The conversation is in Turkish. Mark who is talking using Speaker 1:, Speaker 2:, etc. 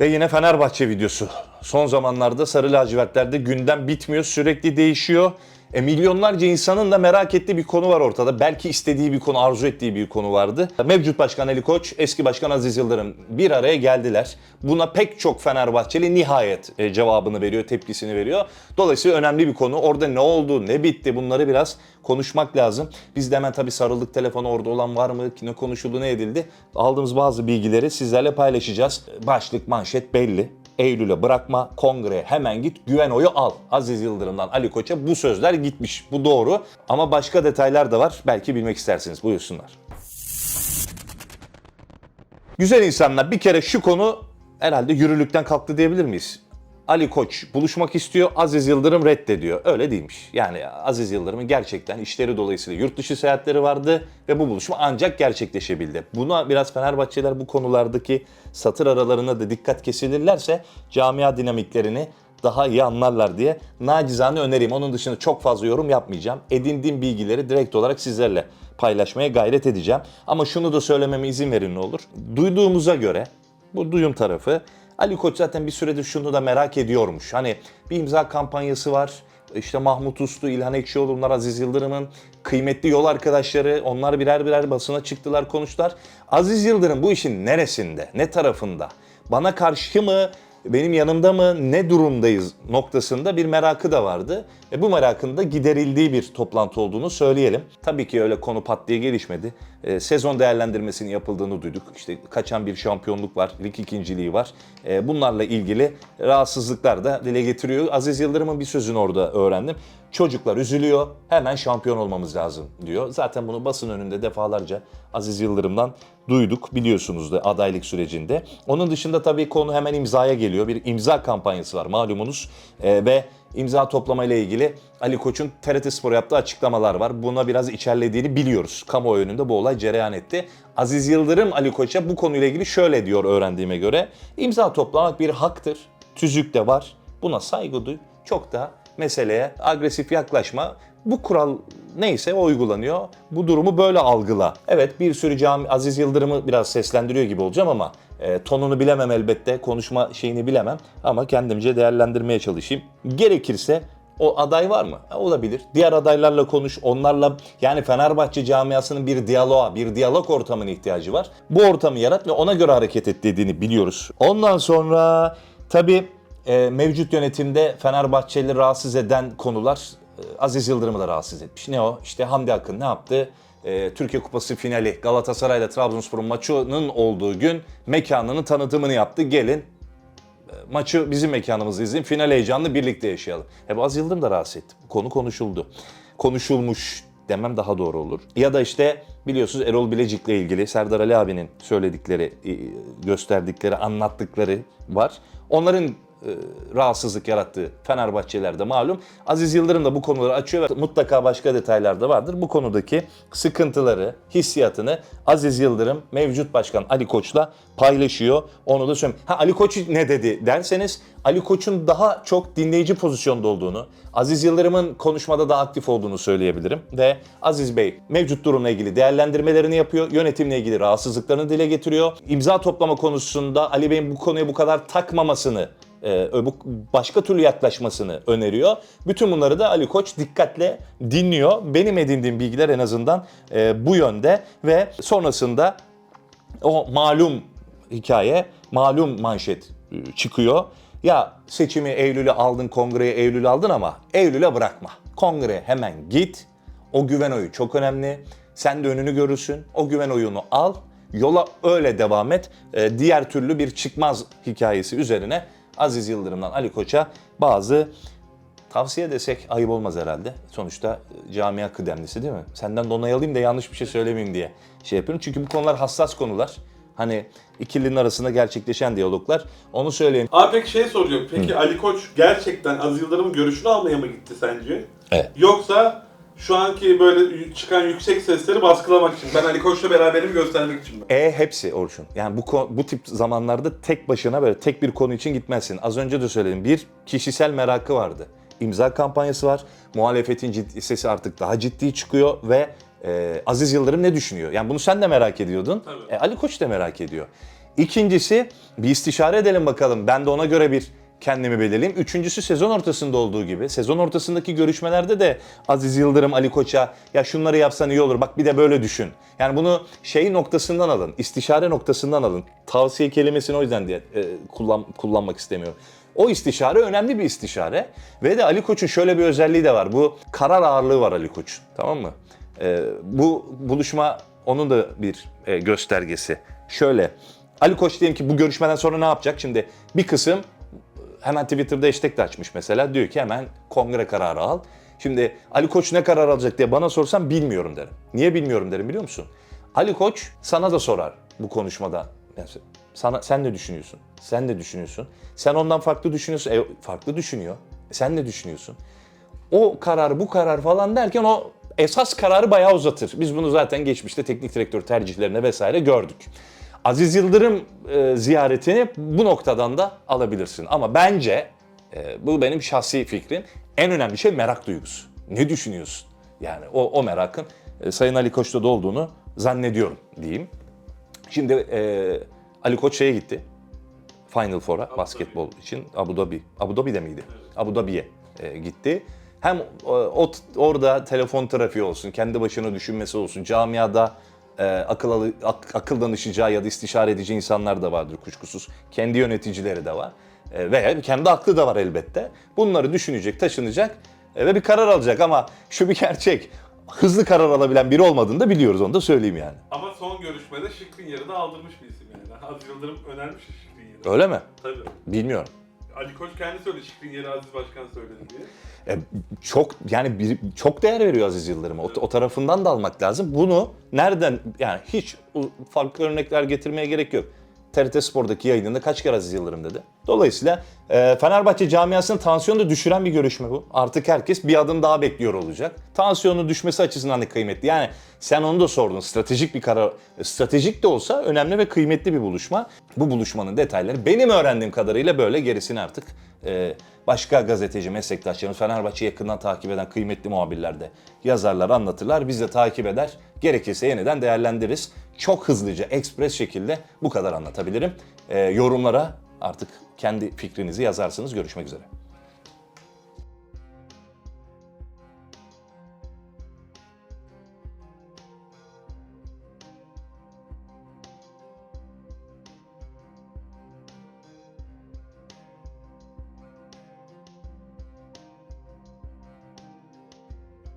Speaker 1: Ve yine Fenerbahçe videosu. Son zamanlarda sarı lacivertlerde gündem bitmiyor, sürekli değişiyor. E, milyonlarca insanın da merak ettiği bir konu var ortada. Belki istediği bir konu, arzu ettiği bir konu vardı. Mevcut Başkan Ali Koç, eski Başkan Aziz Yıldırım bir araya geldiler. Buna pek çok Fenerbahçeli nihayet e, cevabını veriyor, tepkisini veriyor. Dolayısıyla önemli bir konu. Orada ne oldu, ne bitti bunları biraz konuşmak lazım. Biz de hemen tabii sarıldık telefonu orada olan var mı, ne konuşuldu, ne edildi. Aldığımız bazı bilgileri sizlerle paylaşacağız. Başlık, manşet belli. Eylül'e bırakma, kongreye hemen git, güven oyu al. Aziz Yıldırım'dan Ali Koç'a bu sözler gitmiş. Bu doğru. Ama başka detaylar da var. Belki bilmek istersiniz. Buyursunlar. Güzel insanlar bir kere şu konu herhalde yürürlükten kalktı diyebilir miyiz? Ali Koç buluşmak istiyor, Aziz Yıldırım reddediyor. Öyle değilmiş. Yani Aziz Yıldırım'ın gerçekten işleri dolayısıyla yurt dışı seyahatleri vardı ve bu buluşma ancak gerçekleşebildi. Buna biraz Fenerbahçeler bu konulardaki satır aralarına da dikkat kesilirlerse camia dinamiklerini daha iyi anlarlar diye nacizane önereyim. Onun dışında çok fazla yorum yapmayacağım. Edindiğim bilgileri direkt olarak sizlerle paylaşmaya gayret edeceğim. Ama şunu da söylememe izin verin ne olur. Duyduğumuza göre bu duyum tarafı Ali Koç zaten bir süredir şunu da merak ediyormuş. Hani bir imza kampanyası var. İşte Mahmut Uslu, İlhan Ekşioğlu, bunlar Aziz Yıldırım'ın kıymetli yol arkadaşları. Onlar birer birer basına çıktılar, konuştular. Aziz Yıldırım bu işin neresinde, ne tarafında? Bana karşı mı, benim yanımda mı, ne durumdayız noktasında bir merakı da vardı. Ve bu merakın da giderildiği bir toplantı olduğunu söyleyelim. Tabii ki öyle konu pat diye gelişmedi. Ee, sezon değerlendirmesinin yapıldığını duyduk. İşte kaçan bir şampiyonluk var, lig ikinciliği var. Ee, bunlarla ilgili rahatsızlıklar da dile getiriyor. Aziz Yıldırım'ın bir sözünü orada öğrendim. Çocuklar üzülüyor, hemen şampiyon olmamız lazım diyor. Zaten bunu basın önünde defalarca Aziz Yıldırım'dan duyduk biliyorsunuz da adaylık sürecinde. Onun dışında tabii konu hemen imzaya geliyor. Bir imza kampanyası var malumunuz Ee, ve imza toplama ile ilgili Ali Koç'un TRT Spor yaptığı açıklamalar var. Buna biraz içerlediğini biliyoruz. Kamuoyu önünde bu olay cereyan etti. Aziz Yıldırım Ali Koç'a bu konuyla ilgili şöyle diyor öğrendiğime göre. İmza toplamak bir haktır. Tüzük de var. Buna saygı duy. Çok da meseleye agresif yaklaşma. Bu kural neyse uygulanıyor. Bu durumu böyle algıla. Evet bir sürü cami Aziz Yıldırım'ı biraz seslendiriyor gibi olacağım ama e, tonunu bilemem elbette. Konuşma şeyini bilemem ama kendimce değerlendirmeye çalışayım. Gerekirse o aday var mı? Ha, Olabilir. Diğer adaylarla konuş. Onlarla yani Fenerbahçe camiasının bir diyaloğa, bir diyalog ortamına ihtiyacı var. Bu ortamı yarat ve ona göre hareket et dediğini biliyoruz. Ondan sonra tabii e, mevcut yönetimde Fenerbahçeli rahatsız eden konular e, Aziz Yıldırım'ı da rahatsız etmiş. Ne o? İşte Hamdi Akın ne yaptı? E, Türkiye Kupası finali Galatasaray ile Trabzonspor'un maçının olduğu gün mekanının tanıtımını yaptı. Gelin maçı bizim mekanımızda izleyin. Final heyecanını birlikte yaşayalım. Hep Aziz Yıldırım da rahatsız etti. Bu konu konuşuldu. Konuşulmuş demem daha doğru olur. Ya da işte biliyorsunuz Erol Bilecik'le ilgili Serdar Ali abinin söyledikleri, e, gösterdikleri, anlattıkları var. Onların e, rahatsızlık yarattığı Fenerbahçelerde malum. Aziz Yıldırım da bu konuları açıyor ve mutlaka başka detaylar da vardır. Bu konudaki sıkıntıları, hissiyatını Aziz Yıldırım mevcut başkan Ali Koç'la paylaşıyor. Onu da söyleyeyim. Ha Ali Koç ne dedi derseniz Ali Koç'un daha çok dinleyici pozisyonda olduğunu, Aziz Yıldırım'ın konuşmada daha aktif olduğunu söyleyebilirim. Ve Aziz Bey mevcut durumla ilgili değerlendirmelerini yapıyor. Yönetimle ilgili rahatsızlıklarını dile getiriyor. İmza toplama konusunda Ali Bey'in bu konuya bu kadar takmamasını e, bu başka türlü yaklaşmasını öneriyor. Bütün bunları da Ali Koç dikkatle dinliyor. Benim edindiğim bilgiler en azından e, bu yönde ve sonrasında o malum hikaye, malum manşet e, çıkıyor. Ya seçimi Eylül'e aldın, kongreye Eylül'e aldın ama Eylül'e bırakma. Kongreye hemen git. O güven oyu çok önemli. Sen de önünü görürsün. O güven oyunu al. Yola öyle devam et. E, diğer türlü bir çıkmaz hikayesi üzerine Aziz Yıldırım'dan Ali Koç'a bazı tavsiye desek ayıp olmaz herhalde. Sonuçta e, camia kıdemlisi değil mi? Senden de onay alayım da yanlış bir şey söylemeyeyim diye şey yapıyorum. Çünkü bu konular hassas konular. Hani ikilinin arasında gerçekleşen diyaloglar. Onu söyleyeyim.
Speaker 2: Abi peki şey soracağım. Peki Ali Koç gerçekten Aziz Yıldırım'ın görüşünü almaya mı gitti sence?
Speaker 1: Evet.
Speaker 2: Yoksa şu anki böyle çıkan yüksek sesleri baskılamak için. Ben Ali Koç'la beraberim göstermek için mi?
Speaker 1: E hepsi Orçun. Yani bu bu tip zamanlarda tek başına böyle tek bir konu için gitmezsin. Az önce de söyledim. Bir kişisel merakı vardı. İmza kampanyası var. Muhalefetin ciddi, sesi artık daha ciddi çıkıyor ve e, Aziz Yıldırım ne düşünüyor? Yani bunu sen de merak ediyordun.
Speaker 2: Tabii.
Speaker 1: E, Ali Koç da merak ediyor. İkincisi bir istişare edelim bakalım. Ben de ona göre bir kendimi belirleyeyim. Üçüncüsü sezon ortasında olduğu gibi. Sezon ortasındaki görüşmelerde de Aziz Yıldırım, Ali Koç'a ya şunları yapsan iyi olur bak bir de böyle düşün. Yani bunu şey noktasından alın, istişare noktasından alın. Tavsiye kelimesini o yüzden diye e, kullan, kullanmak istemiyorum. O istişare önemli bir istişare. Ve de Ali Koç'un şöyle bir özelliği de var. Bu karar ağırlığı var Ali Koç'un. Tamam mı? E, bu buluşma onun da bir e, göstergesi. Şöyle, Ali Koç diyelim ki bu görüşmeden sonra ne yapacak? Şimdi bir kısım hemen Twitter'da hashtag de açmış mesela. Diyor ki hemen kongre kararı al. Şimdi Ali Koç ne karar alacak diye bana sorsan bilmiyorum derim. Niye bilmiyorum derim biliyor musun? Ali Koç sana da sorar bu konuşmada. Yani sana, sen ne düşünüyorsun? Sen ne düşünüyorsun? Sen ondan farklı düşünüyorsun. E, farklı düşünüyor. Sen ne düşünüyorsun? O karar bu karar falan derken o esas kararı bayağı uzatır. Biz bunu zaten geçmişte teknik direktör tercihlerine vesaire gördük. Aziz Yıldırım e, ziyaretini bu noktadan da alabilirsin. Ama bence e, bu benim şahsi fikrim. En önemli şey merak duygusu. Ne düşünüyorsun? Yani o, o merakın e, Sayın Ali Koç'ta da olduğunu zannediyorum diyeyim. Şimdi e, Ali Koç şeye gitti. Final Four'a basketbol için Abu Dhabi. Abu Dhabi'de miydi? Abu Dhabi'ye e, gitti. Hem e, o, orada telefon trafiği olsun, kendi başına düşünmesi olsun, camiada e, akıl, ak- akıl danışacağı ya da istişare edeceği insanlar da vardır kuşkusuz. Kendi yöneticileri de var. E, ve kendi aklı da var elbette. Bunları düşünecek, taşınacak e, ve bir karar alacak ama şu bir gerçek. Hızlı karar alabilen biri olmadığını da biliyoruz onu da söyleyeyim yani.
Speaker 2: Ama son görüşmede Şikrin da aldırmış bir isim yani. Aziz Yıldırım önermiş ya Şikrin
Speaker 1: Öyle mi?
Speaker 2: Tabii.
Speaker 1: Bilmiyorum.
Speaker 2: Ali Koç kendi söyledi Şikrin Aziz Başkan söyledi diye.
Speaker 1: E, çok yani bir, çok değer veriyor Aziz Yıldırım'a. O, o tarafından da almak lazım. Bunu nereden yani hiç farklı örnekler getirmeye gerek yok. TRT Spor'daki yayınında kaç kere Aziz Yıldırım dedi. Dolayısıyla e, Fenerbahçe camiasının tansiyonu da düşüren bir görüşme bu. Artık herkes bir adım daha bekliyor olacak. Tansiyonun düşmesi açısından da kıymetli. Yani sen onu da sordun. Stratejik bir karar, stratejik de olsa önemli ve kıymetli bir buluşma. Bu buluşmanın detayları benim öğrendiğim kadarıyla böyle gerisini artık e, başka gazeteci meslektaşlarımız Fenerbahçe'yi yakından takip eden kıymetli muhabirler de yazarlar, anlatırlar. Biz de takip eder. Gerekirse yeniden değerlendiririz. Çok hızlıca, ekspres şekilde bu kadar anlatabilirim. E, yorumlara artık kendi fikrinizi yazarsınız. Görüşmek üzere.